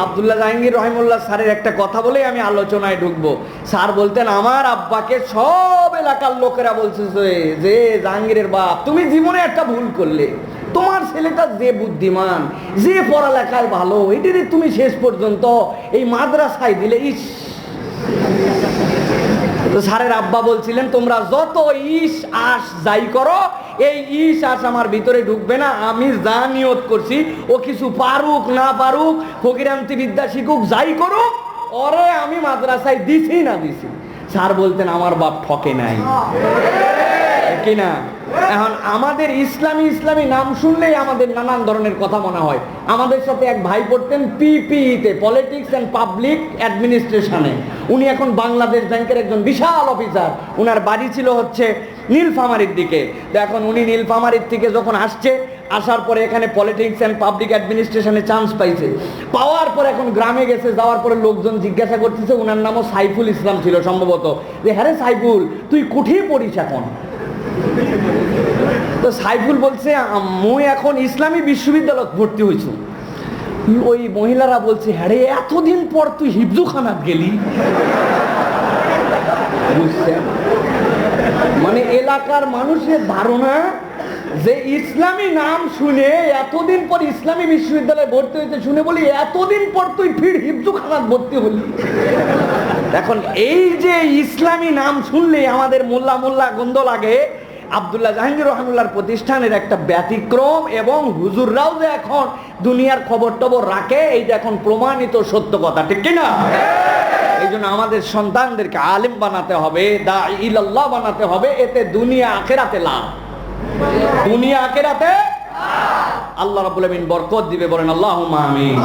আব্দুল্লাহ জাহাঙ্গীর রহিমুল্লাহ স্যারের একটা কথা বলেই আমি আলোচনায় ঢুকবো। স্যার বলতেন, আমার আব্বাকে সব এলাকার লোকেরা বলছে যে- জাহাঙ্গীরের বাপ, তুমি জীবনে একটা ভুল করলে। তোমার ছেলেটা যে বুদ্ধিমান, যে পড়ালেখায় ভালো এটারে তুমি শেষ পর্যন্ত এই মাদ্রাসায় দিলে। ইস। তো স্যারের আব্বা বলছিলেন তোমরা যত ইস আস যাই করো এই ইস আস আমার ভিতরে ঢুকবে না। আমি যা নিয়ত করছি ও কিছু পারুক না পারুক ফকিরান্তি বিদ্যা শিখুক যাই করুক অরে আমি মাদ্রাসায় দিছি না দিছি। স্যার বলতেন আমার বাপ ঠকে নাই। কিনা এখন আমাদের ইসলামী ইসলামী নাম শুনলেই আমাদের নানান ধরনের কথা মনে হয়। আমাদের সাথে এক ভাই পড়তেন পিপিইতে পলিটিক্স অ্যান্ড পাবলিক অ্যাডমিনিস্ট্রেশনে উনি এখন বাংলাদেশ ব্যাংকের একজন বিশাল অফিসার। উনার বাড়ি ছিল হচ্ছে নীলফামারির দিকে। তো এখন উনি নীলফামারির থেকে যখন আসছে, আসার পরে এখানে পলিটিক্স অ্যান্ড পাবলিক অ্যাডমিনিস্ট্রেশনে চান্স পাইছে। পাওয়ার পর এখন গ্রামে গেছে, যাওয়ার পরে লোকজন জিজ্ঞাসা করতেছে ওনার নামও সাইফুল ইসলাম ছিল সম্ভবত। যে হ্যারে সাইফুল, তুই কুঠিয়ে পড়িস এখন? সাইফুল বলছে মুই এখন ইসলামী বিশ্ববিদ্যালয়ত ভর্তি হয়েছু ওই মহিলারা বলছে হ্যাঁ এতদিন পর তুই হিফজুখানাত গেলি? মানে এলাকার মানুষের ধারণা যে ইসলামী নাম শুনে এতদিন পর ইসলামী বিশ্ববিদ্যালয়ে ভর্তি হইতে শুনে বলি, এতদিন পর তুই ফির হিফজুখানাত ভর্তি হলি। এখন এই যে ইসলামী নাম শুনলে আমাদের মোল্লা মোল্লা গন্ধ লাগে আব্দুল্লাহ জাহাঙ্গীর রহমুল্লাহর প্রতিষ্ঠানের একটা ব্যতিক্রম এবং হুজুররাও যে এখন দুনিয়ার খবর টবর রাখে এইটা এখন প্রমাণিত সত্য কথা, ঠিক কিনা? এই জন্য আমাদের সন্তানদেরকে আলেম বানাতে হবে দা ইল্লাহ বানাতে হবে, এতে দুনিয়া আখেরাতে লাভ। দুনিয়া আখেরাতে আল্লাহ রাব্বুল আমিন বরকত দিবে, বলেন আল্লাহুম্মা আমিন।